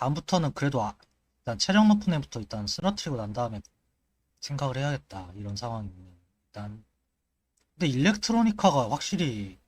다음부터는 그래도 아, 일단 체력 높은 애부터 일단 쓰러뜨리고 난 다음에 생각을 해야겠다. 이런 상황이면 일단 근데 일렉트로니카가 확실히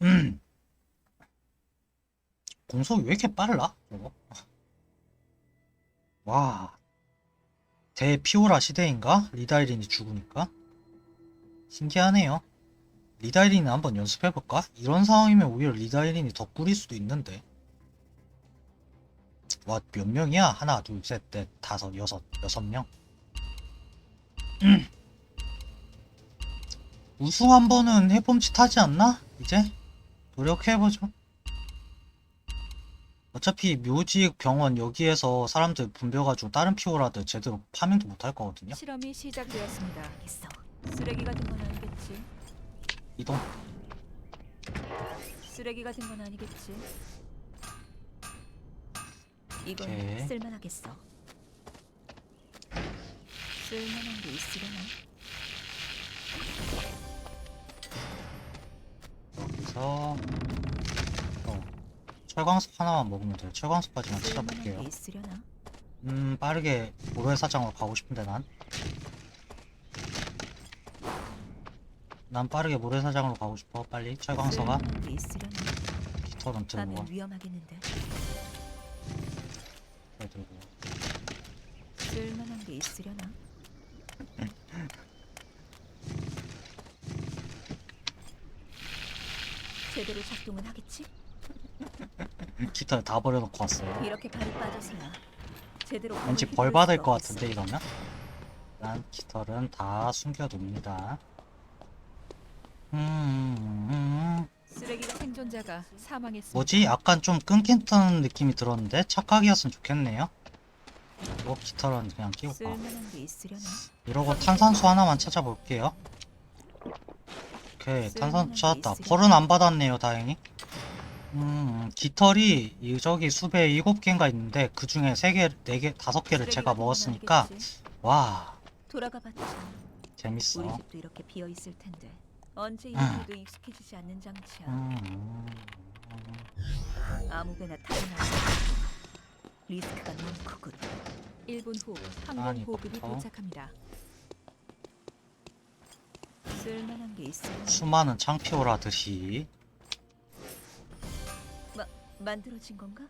음 공속이 왜 이렇게 빨라? 저거? 와 대피오라 시대인가? 리다이린이 죽으니까 신기하네요. 리다이린을 한번 연습해볼까? 이런 상황이면 오히려 리다이린이 더 꿀일 수도 있는데 와 몇 명이야? 하나 둘 셋 넷 다섯 여섯 여섯 명 음. 우승 한 번은 해봄짓 하지 않나? 이제? 노력해보죠 어차피 묘지 병원 여기에서 사람들 붐벼가지고 다른 피오라들 제대로 파밍도 못할 거거든요 실험이 시작되었습니다. 있어. 쓰레기 같은 건 아니겠지. 이동 쓰레기 같은 건 아니겠지. 이건 오케이. 쓸만하겠어. 쓸만한 게 있으려나? 여기서 어, 철광석 하나만 먹으면 돼요 철광석까지만 쓸만한 찾아볼게요 게 있으려나? 음 빠르게 모래사장으로 가고 싶은데 난. 난 빠르게 모래 사장으로 가고 싶어 빨리 철광서가 쓸만한 게 있으려나? 깃털은 들고 가면 위험하겠는데. 와 들고 쓸만한 게 있으려나? 제대로 작동은 하겠지? 깃털 다 버려놓고 왔어요 이렇게 발이 빠져서야 제대로 왠지 공을 벌 휘두를 받을 것 없겠어. 같은데 이러면 난 깃털은 다 숨겨둡니다 음 쓰레기가 생존자가 사망했습니다. 뭐지 약간 좀 끊긴다는 느낌이 들었는데 착각이었으면 좋겠네요 뭐 깃털은 그냥 쓸만한 게 있으려나? 이러고 탄산수 하나만 찾아볼게요. 오케이, 탄산수 찾았다. 벌은 안 받았네요, 다행히. 음, 깃털이 이 저기 숲에 일곱 개인가 있는데 그 중에 세 개, 네 개, 다섯 개를 쓰레기 제가 같은 건 먹었으니까 알겠지? 와 돌아가 봤자 우리 재밌어. 집도 이렇게 비어 있을 텐데 언제 음. 이래도 익숙해지지 않는 장치야. 음, 아무데나 타고나. 리스크가 너무 크군. 1분 후 항공 아니, 보급이 어? 도착합니다. 쓸만한 게 있으려나? 수많은 창피오라들이 만들어진 건가?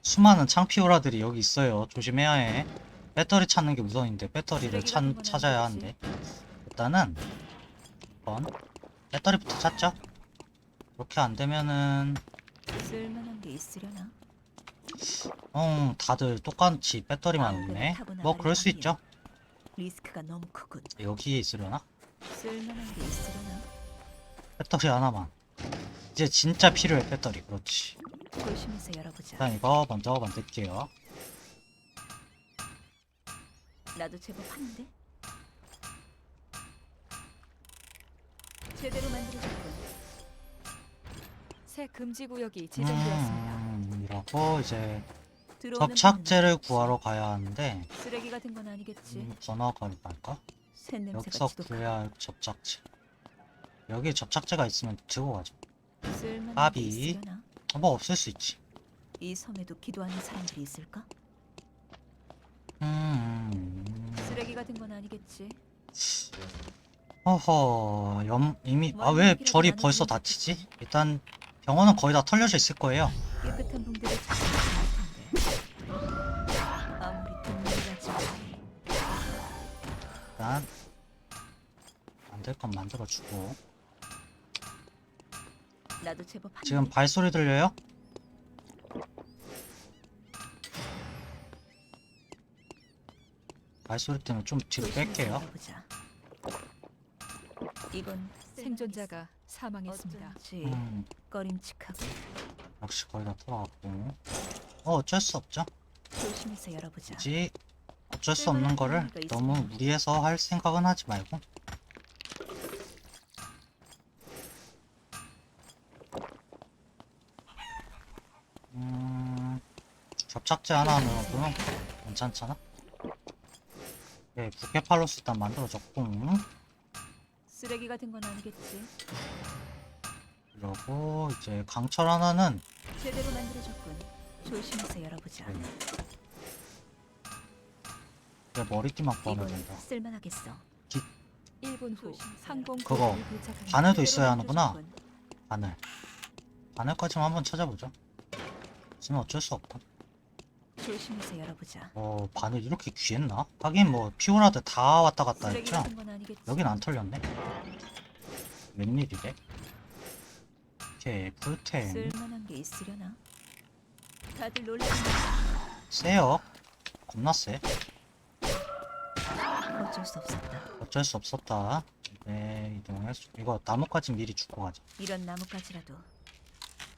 수많은 창피오라들이 여기 있어요. 조심해야 해. 배터리 찾는 게 우선인데 배터리를 찾, 같은 건 찾아야? 하는데 일단은 한번 배터리부터 찾죠. 그렇게 안 되면은 쓸만한 게 있으려나? 어 다들 똑같이 배터리만 없네. 뭐 그럴 수. 있죠. 리스크가 너무 크군. 여기에 있으려나? 쓸만한 게 있으려나? 배터리 하나만. 이제 진짜 필요해 배터리. 그렇지. 조심해서 열어보자. 일단 이거 먼저 만들게요. 나도 제법 하는데. 제대로 만들어졌군. 새 금지 구역이 지정되었습니다. 음, 이러고 이제 들어오는 접착제를 구하러 가야 하는데 쓰레기 같은 건 아니겠지. 음? 새 냄새가 여기서 지독하고 구해야 할 접착제. 여기 접착제가 있으면 들고 가죠. 쓸만한 있으려나? 뭐 없을 수 있지. 이 섬에도 기도하는 사람들이 있을까? 음. 쓰레기 같은 건 아니겠지. 어허, 염, 이미, 아, 왜 절이 벌써 닫히지? 일단, 병원은 거의 다 털려져 있을 거예요. 깨끗한 붕대를 찾지. 아무리 일단, 만들 건 만들어주고. 나도 제법. 지금 발소리 들려요? 발소리 때문에 좀 뒤로 뺄게요. 이건 생존자가 사망했습니다. 어쩐지 음, 꺼림칙하고 역시 거의 다 털어갔고. 어, 어쩔 수 없죠. 조심해서 열어보자. 굳이 어쩔 수 없는 거를 너무 무리해서 할 생각은 하지 말고. 음, 접착제 하나 넣어도 괜찮잖아? 네, 부케팔로스 일단 만들어졌고 쓰레기 같은 건 아니겠지. 그러고 이제 강철 하나는 제대로 만들어졌군. 조심해서 열어보자. 네. 이제 머리띠만 구하면 이건 된다. 쓸만하겠어. 1분 후 조심하세요. 항공 그거. 바늘도 있어야 하는구나. 바늘. 바늘까지만 한번 찾아보죠. 지금 어쩔 수 없고. 조심해서 열어보자. 어, 바늘 이렇게 귀했나? 하긴 뭐 피오라드 다 왔다 갔다 쓰레기 했죠. 같은 건 아니겠지. 여긴 안 털렸네. 웬일이래? 오케이, 풀템. 쓸만한 게 있으려나? 다들 놀랐나? 세요. 겁나 세. 어쩔 수 없었다. 어쩔 수 없었다. 네, 이동해서 이거 나뭇가지 미리 주고 가자. 이런 나뭇가지라도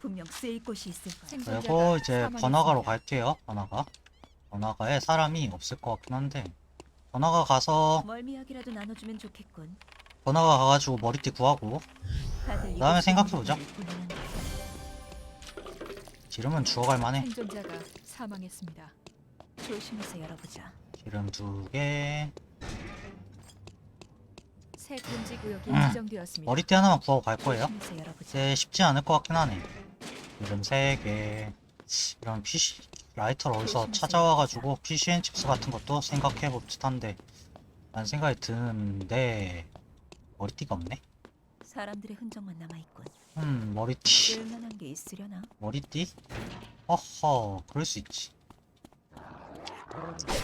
분명 쓰일 곳이 있을 거야. 그리고 이제. 번화가로 갈게요. 번화가. 번화가에 사람이 없을 것 같긴 한데 번화가 가서 멀미약이라도 나눠주면 좋겠군. 번화가 가가지고 머리띠 구하고 다들 그다음에 생각해보자. 기름은 주워갈 만해. 생존자가 사망했습니다. 조심해서 열어보자. 기름 두 개. 새 금지 구역이 음. 지정되었습니다. 머리띠 하나만 구하고 갈 거예요. 조심해서 열어보자. 이제 쉽지 않을 것 같긴 하네. 기름 세 개. 이런 PC 라이터를 어디서. 찾아와가지고 PCN 칩스 같은 것도 생각해 볼 듯한데 난 생각이 드는데 머리띠가 없네. 사람들의 흔적만 남아 있군. 음 머리띠. 쓸만한 게 있으려나? 머리띠? 허허, 그럴 수 있지.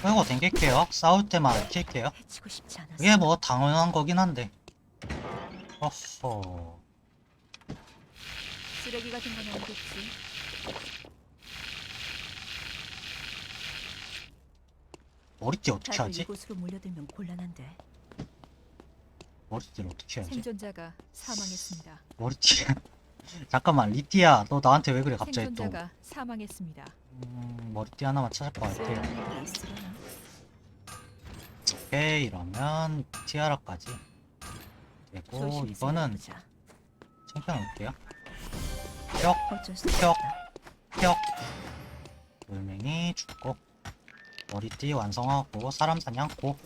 빼고 댕길게요. 싸울 때만 킬게요. 해치고 싶지 않았어. 그게 뭐 당연한 거긴 한데. 허허. 쓰레기 같은 건 아니겠지. 머리띠 어떻게 다들 하지? 이곳으로 몰려들면 곤란한데. 머리띠를 어떻게 하지? 생존자가 사망했습니다. 머리띠. 잠깐만, 리띠야, 너 나한테 왜 그래, 갑자기 또. 생존자가 사망했습니다. 음, 머리띠 하나만 찾을 것 같아. 있으려나? 오케이, 이러면 티아라까지. 되고, 이거는. 챙겨놓을게요. 어쩔 수 뿅. 없다. 뿅. 돌멩이 죽고 머리띠 완성하고 사람 사냥 고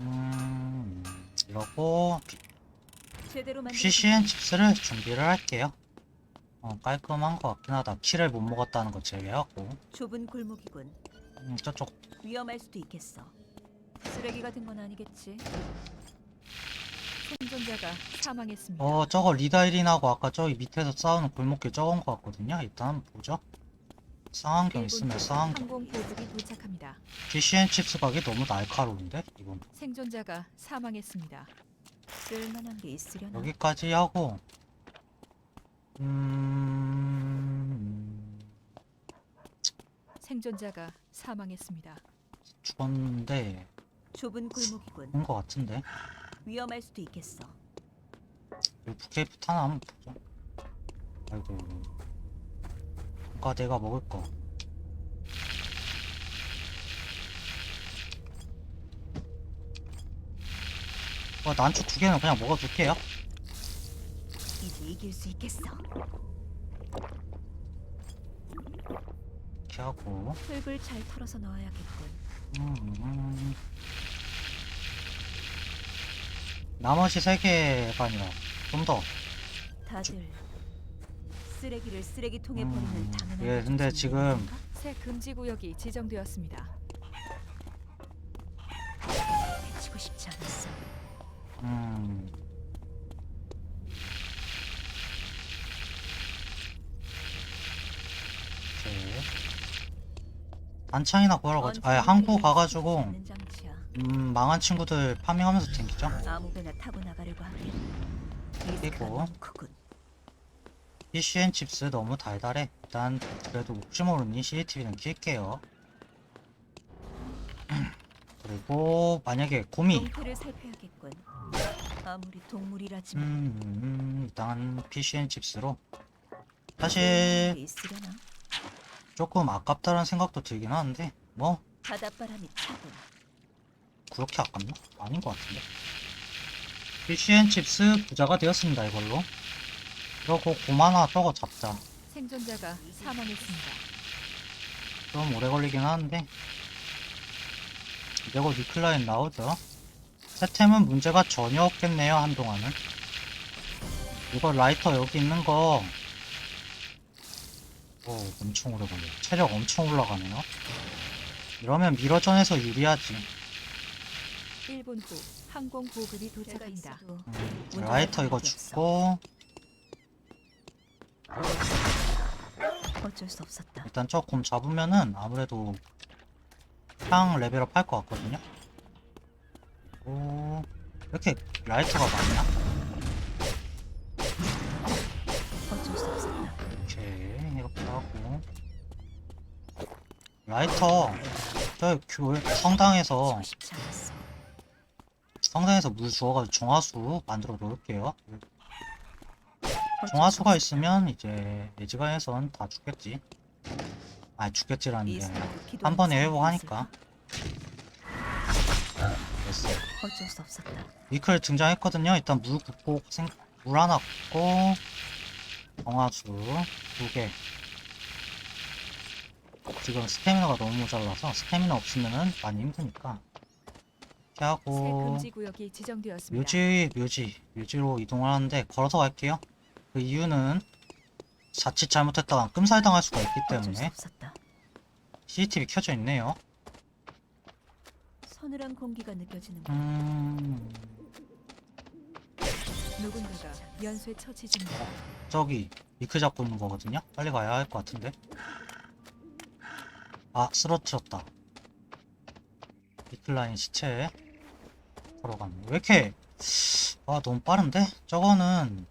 음 이러고. PCN 칩스를 준비를 할게요 어, 깔끔한 것 같긴 하다 키를 못 먹었다는 거 제외하고 좁은 골목이군. 음, 저쪽 위험할 수도 있겠어. 쓰레기 같은 건 아니겠지. 생존자가 사망했습니다. 어 저거 리다이린하고 아까 저기 밑에서 싸우는 골목길 저건 것 같거든요 일단 보죠 쌍안경 1분 있으면 후 쌍안경 항공 보급이 도착합니다. PCN 칩스 가기 너무 날카로운데 이건 생존자가 사망했습니다. 쓸만한 게 있으려나? 여기까지 하고 음 생존자가 사망했습니다. 죽었는데 좁은 골목이군. 본것 같은데 위험할 수도 있겠어. 케이프 하나 한번 보죠 아이고 아까 내가 먹을 거 어, 난초 두 개는 그냥 먹어둘게요 이제 이길 수 있겠어. 이렇게 하고 흙을 잘 털어서 넣어야겠군. 음, 음. 나머지 세 아니라 좀 더. 다들 쓰레기를 쓰레기통에 음, 버리는 당연한 예, 근데 지금? 새 금지 구역이 지정되었습니다. 해치고 싶지 않았어. 음. 오케이. 반창이나 구하러 가자. 아니, 항구 가가지고, 않는 장치야. 음, 망한 친구들 파밍하면서 댕기죠. 아무데나 타고 나가려고 하긴 리스크가 그리고 너무 크군. PCN 칩스 너무 달달해. 일단, 그래도 혹시 모르니 CCTV는 킬게요. 그리고, 만약에 곰이, 동태를 살펴야겠군. 아무리 동물이라지만 음, 음, 일단 PCN 칩스로. 사실, 있으려나? 조금 아깝다는 생각도 들긴 하는데 뭐 바닷바람이 차군. 그렇게 아깝나? 아닌 것 같은데 PCN 칩스 부자가 되었습니다 이걸로 그러고 고마나 저거 잡자 생존자가 사망했습니다. 좀 오래 걸리긴 하는데 이대고 니클라인 나오죠 세템은 문제가 전혀 없겠네요 한동안은 이거 라이터 여기 있는 거. 오, 엄청 오래 걸려. 체력 엄청 올라가네요. 이러면 미러전에서 유리하지. 1분 후 항공 보급이 도착합니다. 라이터 이거. 죽고, 어쩔 수 없었다. 일단 저 곰 잡으면은 아무래도 향 레벨업 할 것 같거든요. 오, 이렇게 라이터가 많냐? 어쩔 수 없었다. 오케이, 이렇게 하고. 라이터, 저 교회, 성당에서, 않았어. 성당에서 물 주워가지고 정화수 만들어 놓을게요. 정화수가 수 있으면 이제 예지가에선 다 죽겠지. 아, 죽겠지라는 게 한 번에 회복하니까. 됐어. 어쩔 수 없었다. 위클 등장했거든요. 일단 물 붓고 생, 물 하나 붓고 정화수 두 개. 지금 스태미너가 너무 모자라서 스태미너 없으면은 많이 힘드니까 이렇게 새 하고 금지 구역이 지정되었습니다. 묘지 묘지 묘지로 이동을 하는데 걸어서 갈게요. 그 이유는 자칫 잘못했다가 끔살당할 수가 있기 어쩔 수 때문에 없었다. CCTV 켜져 있네요. 서늘한 공기가 느껴지는 것. 음 누군가가 연쇄 처치 중입니다. 저기 미크 잡고 있는 거거든요. 빨리 가야 할 것 같은데. 아 쓰러뜨렸다. 미클라인 시체 걸어가네. 왜 이렇게 아 너무 빠른데? 저거는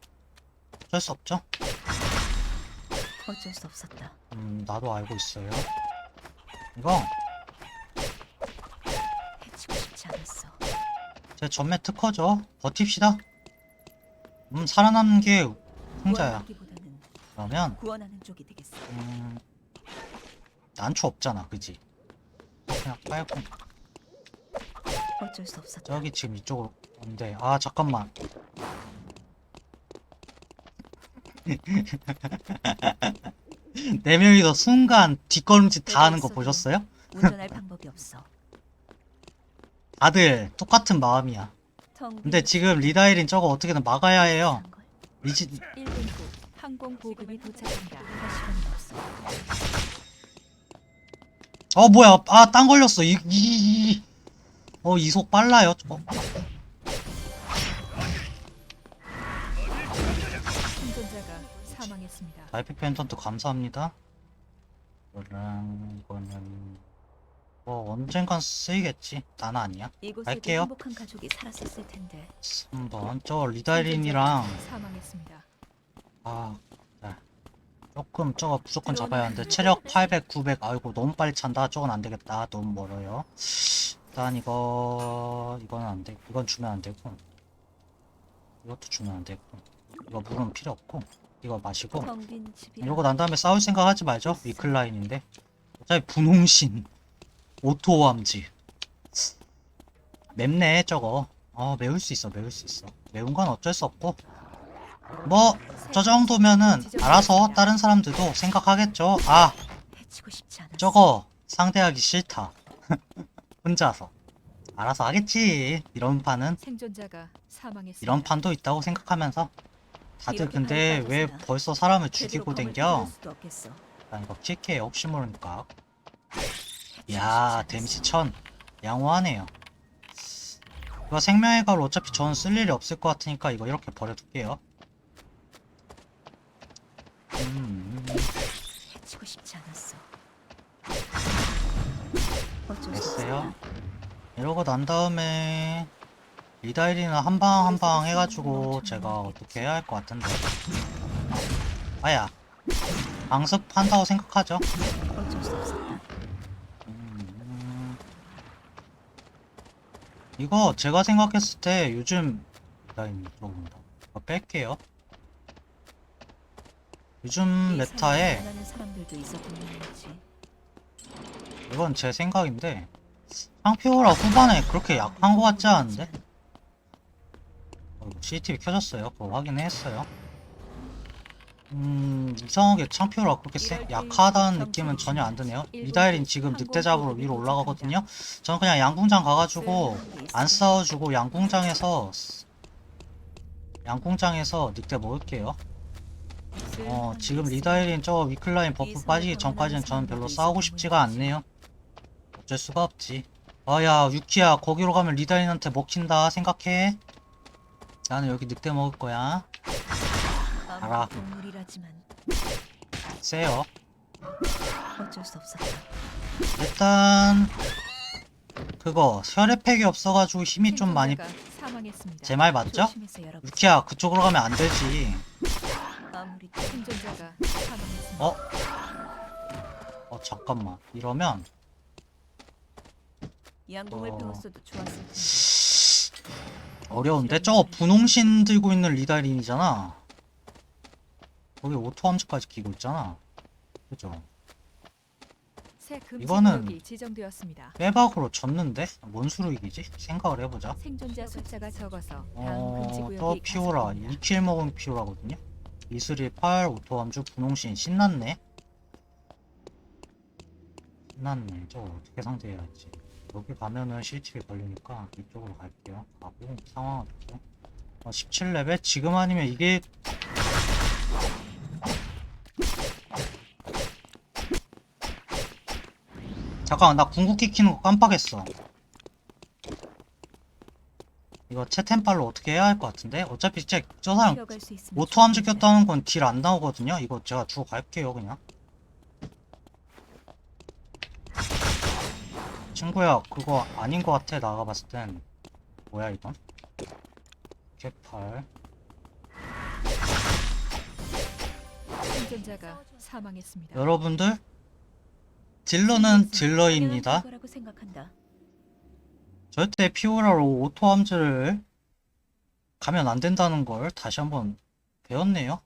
어쩔 수 없죠. 어쩔 수 없었다. 음 나도 알고 있어요. 이거 해치고 싶지 않았어. 제 전매 특허죠. 버팁시다. 음 살아남는 게. 구원하기보다는 그러면 구원하는 쪽이 되겠어. 음 난초 없잖아, 그지? 그냥 빨고 어쩔 수 없었다. 저기 지금 이쪽으로 온대. 아 잠깐만. 네 명이서 순간 뒷걸음질 다 하는 거 보셨어요? 운전할 방법이 없어. 다들 똑같은 마음이야. 텅 근데 빈 지금 리다이린 저거 어떻게든 막아야 해요. 리지 1분 후 항공 보급이 도착합니다. 할 시간이 없어. 어 뭐야? 아 땅 걸렸어. 이, 이, 이. 어 이속 빨라요. 어, 생존자가 사망했습니다. 달빛 펜턴트 감사합니다. 이거랑 이거는 뭐 언젠간 쓰이겠지. 난 아니야. 이곳에도 갈게요. 행복한 가족이 살았었을 텐데. 3번 저 생존자가 사망했습니다. 아 네. 조금 저거 무조건 잡아야 하는데 체력 800, 900 아이고 너무 빨리 찬다. 저건 안 되겠다. 너무 멀어요. 일단 이거 이건 안 돼. 이건 주면 안 되고 이것도 주면 안 되고 이거 물은 필요 없고 이거 마시고. 이러고 난 다음에 싸울 생각 하지 말죠. 위클라인인데. 어차피 분홍신. 오토함지. 맵네, 저거. 어, 매울 수 있어, 매울 수 있어. 매운 건 어쩔 수 없고. 뭐, 저 정도면은 알아서 다른 사람들도 생각하겠죠. 아. 저거 상대하기 싫다. 혼자서. 알아서 하겠지. 이런 판은. 생존자가 사망했습니다. 이런 판도 있다고 생각하면서. 다들 근데 왜 벌써 사람을 죽이고 댕겨? 난 이거 킬게 혹시 모르니까. 야, 데미지. 천. 양호하네요. 이거 생명의 가루 어차피 저는 쓸 일이 없을 것 같으니까 이거 이렇게 버려둘게요. 이러고 난 다음에 리다이리는 한 방 한 방 해가지고 제가 어떻게 해야 할 것 같은데. 아야, 강습한다고 생각하죠. 음, 이거 제가 생각했을 때 요즘 라인 들어본다. 이거 뺄게요. 요즘 이 메타에. 이건 제 생각인데 상표라 후반에 그렇게 약한 것 같지 않은데? 어, CCTV 켜졌어요. 그거 확인했어요. 음 이상하게 창표라 그렇게 세, 약하다는 느낌은 전혀 안 드네요. 미다일인 지금 늑대 잡으러 위로 올라가거든요. 저는 그냥 양궁장 가가지고 안 싸워주고 양궁장에서 양궁장에서 늑대 먹을게요. 네, 어, 지금 리다일린 저 위클라인 버프 빠지기 전까지는 저는 별로 싸우고 싶지가 않네요. 어쩔 수가 없지. 아야, 유키야, 거기로 가면 리다일린한테 먹힌다 생각해. 나는 여기 늑대 먹을 거야. 알아. 동물이라지만 세요. 어쩔 수 없었다. 일단 그거 혈액팩이 없어가지고 힘이 좀 많이 생존자가 사망했습니다. 제 말 맞죠? 조심해서. 유키야 그쪽으로 가면 안 되지. 아무리 생존자가 사망했습니다. 어? 어 잠깐만 이러면 양궁을 어. 배웠어도 좋았을 텐데. 어려운데 저거 분홍신 들고 있는 리다린이잖아. 거기 오토 함수까지 끼고 있잖아. 그죠? 새 금지 이거는- 지정되었습니다. 빼박으로 졌는데 뭔 수로 이기지? 생각을 해보자. 생존자 숫자가 적어서 다음 어, 금지 구역이 또 피오라 가속됩니다. 2킬 먹은 피오라거든요. 이슬이 8 오토 함수 분홍신 신났네. 신났네. 저거 어떻게 상대해야 할지. 여기 가면은 실직이 걸리니까 이쪽으로 갈게요. 가고 상황을 보고. 어, 17레벨 지금 아니면 이게 잠깐 나 궁극기 키는 거 깜빡했어. 이거 채템빨로 어떻게 해야 할 것 같은데? 어차피 진짜 저 사람 들어갈 수 있으면 오토 함수 좋겠는데. 꼈다는 건 딜 안 나오거든요? 이거 제가 주고 갈게요 그냥 친구야 그거 아닌 것 같아 나가 봤을 땐 뭐야 이건? 개팔 생존자가 사망했습니다. 여러분들 딜러는 딜러입니다 당연한 거라고 생각한다. 절대 피오라로 오토 함수를 가면 안 된다는 걸 다시 한번 배웠네요